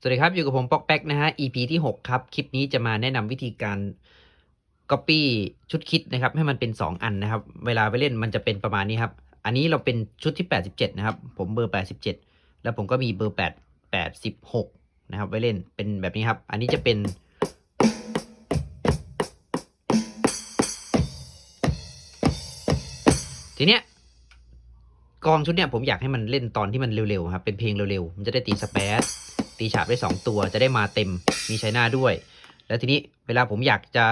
สวัสดีครับ อยู่กับผมปอกแป๊กนะฮะ EP ที่ 6 ครับ คลิปนี้จะมาแนะนำวิธีการ Copy ชุดคิดนะครับ ให้มันเป็น 2 อันนะครับ เวลาไปเล่นมันจะเป็นประมาณนี้ครับ อันนี้เราเป็นชุดที่ 87 นะครับ ผมเบอร์ 87 แล้วผมก็มีเบอร์ 8 86 นะครับ ไว้เล่นเป็นแบบนี้ครับ อันนี้จะเป็น ทีเนี้ยกองชุดเนี้ยผมอยากให้มันเล่นตอนที่มันเร็วๆครับ เป็นเพลงเร็วๆ มันจะได้ตีสเปซ ตีฉาบได้สองตัวจะได้มาเต็มมีใช้หน้าด้วย แล้วทีนี้เวลาผมอยากจะ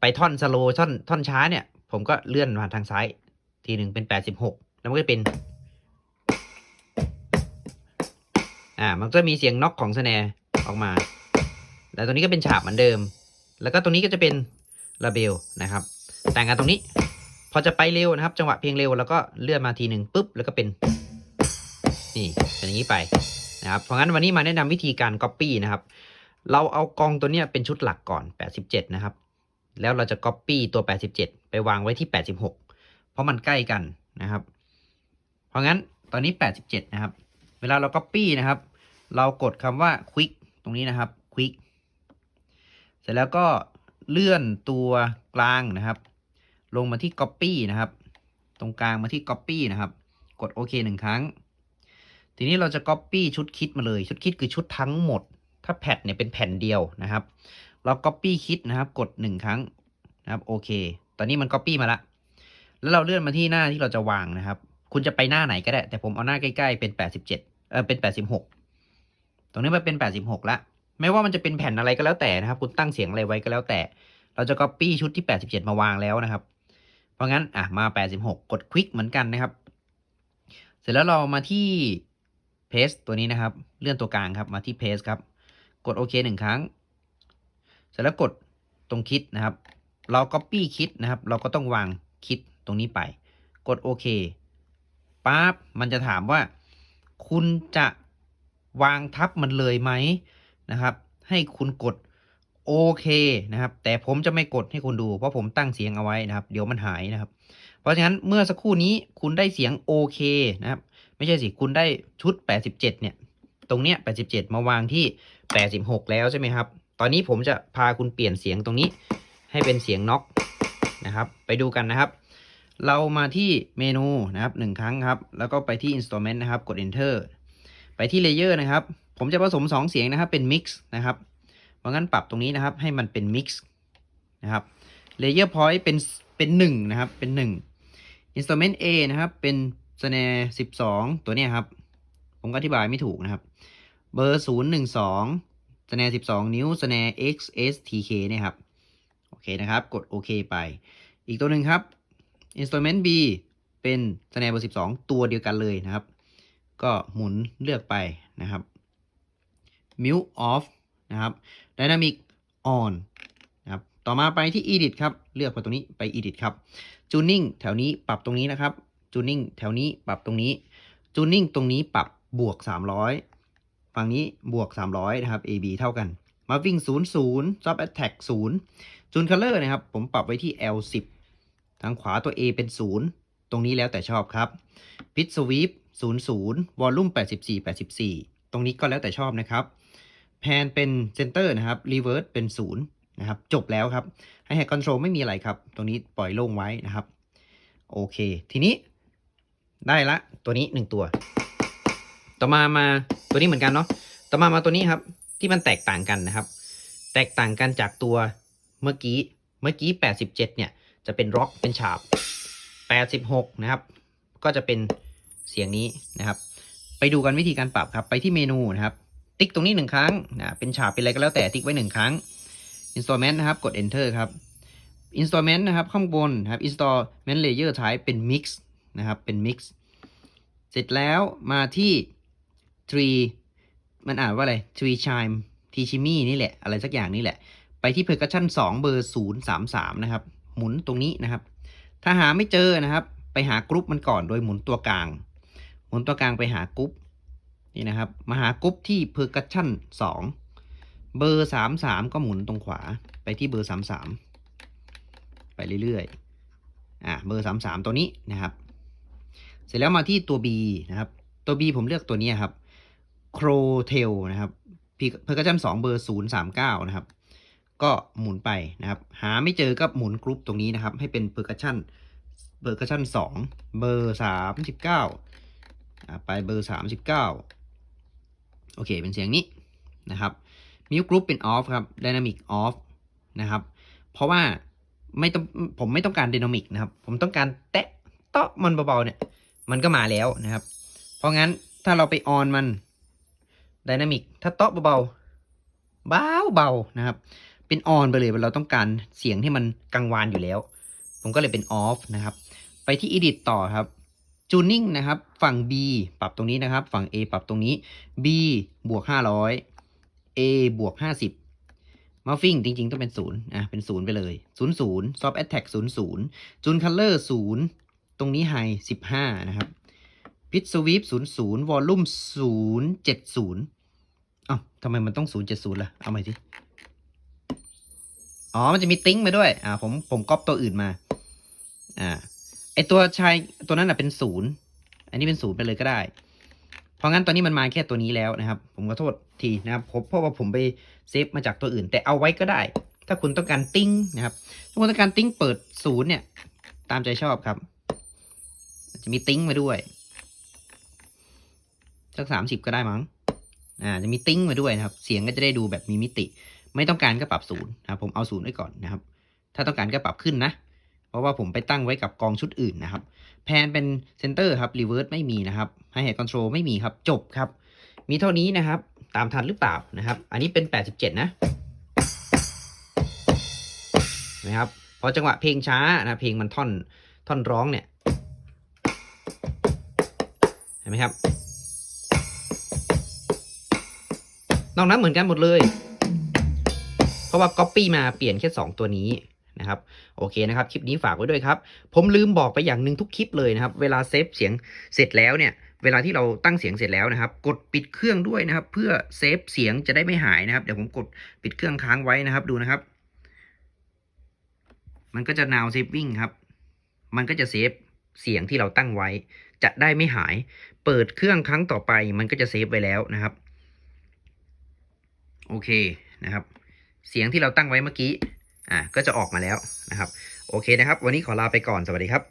ไปท่อนสโลท่อนท่อนช้าเนี่ย ผมก็เลื่อนมาทางซ้าย ทีหนึ่งเป็นแปดสิบหกแล้วมันก็เป็นอ่ามันก็มีเสียงน็อกของสแนร์ออกมา แล้วตรงนี้ก็เป็นฉาบเหมือนเดิม แล้วก็ตรงนี้ก็จะเป็นระเบลนะครับ แต่งกันตรงนี้ พอจะไปเร็วนะครับ จังหวะเพลงเร็วแล้วก็เลื่อนมาทีหนึ่งปุ๊บ แล้วก็เป็น นี่เป็นอย่างนี้ไป นะครับ เพราะงั้นวันนี้มาแนะนำวิธีการ Copy นะครับ เราเอากองตัวเนี้ยเป็นชุดหลักก่อน 87 นะครับ แล้วเราจะ Copy ตัว 87 ไปวางไว้ที่ 86 เพราะมันใกล้กันนะครับ เพราะงั้นตอนนี้ 87 นะครับ เวลาเรา Copy นะครับ เรากดคำว่า Quick ตรงนี้นะครับ Quick เสร็จแล้วก็เลื่อนตัวกลางนะครับ ลงมาที่ Copy นะครับ ตรงกลางมาที่ Copy นะครับ กดโอเคหนึ่งครั้ง ทีนี้เราจะ Copy ชุดคิดมาเลย ชุดคิดคือชุดทั้งหมด ถ้าแผ่นเนี่ยเป็นแผ่นเดียวนะครับ เรา Copy คิดนะครับ กดหนึ่งครั้งนะครับโอเค ตอนนี้มัน Copy มาละ แล้วเราเลื่อนมาที่หน้าที่เราจะวางนะครับ คุณจะไปหน้าไหนก็ได้ แต่ผมเอาหน้าใกล้ๆเป็น 87เออเป็น 86 ตรงนี้มันเป็น 86 ละ ไม่ว่ามันจะเป็นแผ่นอะไรก็แล้วแต่นะครับ คุณตั้งเสียงอะไรไว้ก็แล้วแต่ เราจะ Copy ชุดที่ 87 มาวางแล้วนะครับ เพราะงั้นอะมา 86 กด Quick เหมือนกันนะครับ เสร็จแล้วเรามาที่ Paste ตัวนี้นะครับ เลื่อนตัวกลางครับมาที่ Paste ครับ กดโอเคหนึ่งครั้ง เสร็จแล้วกดตรงคิดนะครับ เรา Copy คิดนะครับ เราก็ต้องวางคิดตรงนี้ไป กดโอเคปั๊บมันจะถามว่า คุณจะวางทับมันเลยไหมนะครับ ให้คุณกดโอเคนะครับ แต่ผมจะไม่กดให้คุณดูเพราะผมตั้งเสียงเอาไว้นะครับ เดี๋ยวมันหายนะครับ ราะฉะนั้นเมื่อสักครู่นี้คุณได้เสียงโอเคนะครับ ไม่ใช่สิคุณได้ชุด 87 เนี่ย ตรงเนี้ย 87 มาวางที่ 86 แล้วใช่ไหมครับ ตอนนี้ผมจะพาคุณเปลี่ยนเสียงตรงนี้ ให้เป็นเสียงน็อกนะครับ ไปดูกันนะครับ เรามาที่เมนูนะครับหนึ่งครั้งครับ แล้วก็ไปที่ instrument นะครับ กด enter ไปที่ layer นะครับ ผมจะผสม 2 เสียงนะครับ เป็น mix นะครับ เพราะงั้นปรับตรงนี้นะครับ ให้มันเป็น mix นะครับ layer point เป็นเป็น1นะครับ เป็น 1 instrument A นะครับ เป็น snare 12 ตัวเนี้ยครับ ผมก็อธิบายไม่ถูกนะครับ เบอร์ 012 snare 12 นิ้ว snare XSTK เนี่ยครับ โอเคนะครับ กดโอเคไป อีกตัวหนึ่งครับ instrument B เป็น snare เบอร์ 12 ตัวเดียวกันเลยนะครับ ก็หมุนเลือกไปนะครับ mute off นะครับ dynamic on น ต่อมาไปที่ edit ครับ เลือกไปตรงนี้ไป edit ครับ tuning แถวนี้ปรับตรงนี้นะครับ tuning แถวนี้ปรับตรงนี้ tuning ตรงนี้ปรับบวก 300 ฝั่งนี้บวก 300 นะครับ AB เท่ากันมาวิ่ง0 0 soft attack 0 tune color นะครับ ผมปรับไว้ที่ L10 ทางขวาตัว A เป็น 0 ตรงนี้แล้วแต่ชอบครับ pitch sweep 00 volume 84 84 ตรงนี้ก็แล้วแต่ชอบนะครับ แพนเป็น center นะครับ reverse เป็น 0 นะครับ จบแล้วครับให้ head control ไม่มีอะไรครับ ตรงนี้ปล่อยโล่งไว้นะครับ โอเค ทีนี้ได้ละ ตัวนี้ 1 ตัว ต่อมามาตัวนี้เหมือนกันเนาะต่อมามาตัวนี้ครับ ที่มันแตกต่างกันนะครับ แตกต่างกันจากตัวเมื่อกี้เมื่อกี้ 87 เนี่ย จะเป็นร็อกเป็นฉาบ 86 นะครับ ก็จะเป็นเสียงนี้นะครับ ไปดูกันวิธีการปรับครับ ไปที่เมนูนะครับ ติ๊กตรงนี้หนึ่งครั้งนะเป็นฉาบเป็นอะไรก็แล้วแต่ติ๊กไว้หนึ่งครั้ง instrument นะครับกด enter ครับ instrument นะครับข้างบนนะครับ instrument layer type เป็น mix นะครับเป็น mix เสร็จแล้วมาที่ tree มันอ่านว่าอะไร tree chime t c h i m i นี่แหละ อะไรสักอย่างนี่แหละ ไปที่ percussion 2 เบอร์ 033 นะครับ หมุนตรงนี้นะครับ ถ้าหาไม่เจอนะครับ ไปหากรุ๊ปมันก่อนโดยหมุนตัวกลาง หมุนตัวกลางไปหากรุ๊ปนี่นะครับ มาหากรุ๊ปที่ percussion 2 เบอร์33ก็หมุนตรงขวาไปที่เบอร์33ไปเรื่อยๆ อะเบอร์33ตัวนี้นะครับ เสร็จแล้วมาที่ตัว B นะครับ ตัว B ผมเลือกตัวนี้ครับ Crow Tail นะครับเพอร์คัชชันสองเบอร์ศูนย์สามเก้านะครับ ก็หมุนไปนะครับ หาไม่เจอก็หมุนกรุ๊ปตรงนี้นะครับ ให้เป็นเพอร์คัชชันเบอร์คัชชันสองเบอร์สามสิบเก้าไปเบอร์สามสิบเก้าโอเค เป็นเสียงนี้นะครับ มิวกรุ๊ปเป็นออฟครับไดนามิกออฟนะครับ เพราะว่าไม่ต้องผมไม่ต้องการไดนามิกนะครับ ผมต้องการแตะเตาะมันเบาๆเนี่ย มันก็มาแล้วนะครับ เพราะงั้นถ้าเราไปออนมันไดนามิกถ้าเตาะเบาๆเบาเบาๆนะครับ เป็นออนไปเลยเราต้องการเสียงที่มันกังวานอยู่แล้ว ผมก็เลยเป็นออฟนะครับ ไปที่ Edit ต่อครับ Tuning นะครับ ฝั่ง B ปรับตรงนี้นะครับ ฝั่ง A ปรับตรงนี้ B บวก 500 A บวก50 Muffing จริง ๆ ต้องเป็น0อะเป็น0ไปเลย0 0 Soft Attack 0 0 Tune Color 0ตรงนี้ High 15นะครับ Pitch Sweep 0 0 Volume 0 7 0อ้าวทำไมมันต้อง0 7 0ล่ะ เอาใหม่สิอ๋อ มันจะมีติ้งมาด้วย อ่า ผม ผมก๊อปตัวอื่นมา อ่า ไอตัวชายตัวนั้นอะเป็นศูนย์ อันนี้เป็นศูนย์ไปเลยก็ได้ เพราะงั้นตอนนี้มันมาแค่ตัวนี้แล้วนะครับ ผมขอโทษทีนะครับผมเพราะว่าผมไปเซฟมาจากตัวอื่น แต่เอาไว้ก็ได้ ถ้าคุณต้องการติ้งนะครับ ถ้าคุณต้องการติ้งเปิดศูนย์เนี่ย ตามใจชอบครับ จะมีติ้งมาด้วยสักสามสิบก็ได้มั้งอ่าจะมีติ้งมาด้วยนะครับ เสียงก็จะได้ดูแบบมีมิติ ไม่ต้องการก็ปรับศูนย์นะครับผมเอาศูนย์ไว้ก่อนนะครับ ถ้าต้องการก็ปรับขึ้นนะ เพราะว่าผมไปตั้งไว้กับกองชุดอื่นนะครับ แพนเป็นเซนเตอร์ครับรีเวิร์สไม่มีนะครับให้เฮดคอนโทรลไม่มีครับ จบครับ มีเท่านี้นะครับ ตามทันหรือเปล่านะครับ อันนี้เป็น 87 นะนะครับพอจังหวะเพลงช้านะเพลงมันท่อนท่อนร้องเนี่ยเห็นไหมครับนอกนั้นเหมือนกันหมดเลย เพราะว่า Copy มาเปลี่ยนแค่ 2 ตัวนี้ โอเคนะครับ คลิปนี้ฝากไว้ด้วยครับ ผมลืมบอกไปอย่างหนึ่งทุกคลิปเลยนะครับ เวลาเซฟเสียงเสร็จแล้วเนี่ย เวลาที่เราตั้งเสียงเสร็จแล้วนะครับ กดปิดเครื่องด้วยนะครับ เพื่อเซฟเสียงจะได้ไม่หายนะครับ เดี๋ยวผมกดปิดเครื่องค้างไว้นะครับ ดูนะครับ มันก็จะ now saving ครับ มันก็จะเซฟเสียงที่เราตั้งไว้ จะได้ไม่หาย เปิดเครื่องครั้งต่อไป มันก็จะเซฟไว้แล้วนะครับ โอเคนะครับ เสียงที่เราตั้งไว้เมื่อกี้ อ่าก็จะออกมาแล้วนะครับ โอเคนะครับ วันนี้ขอลาไปก่อนสวัสดีครับ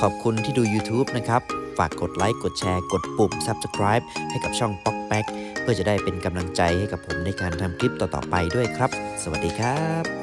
ขอบคุณที่ดู YouTube นะครับ ฝากกดไลค์กดแชร์กดปุ่ม Subscribe ให้กับช่อง p o k p a c เพื่อจะได้เป็นกำลังใจให้กับผมในการทำคลิปต่อๆไปด้วยครับ สวัสดีครับ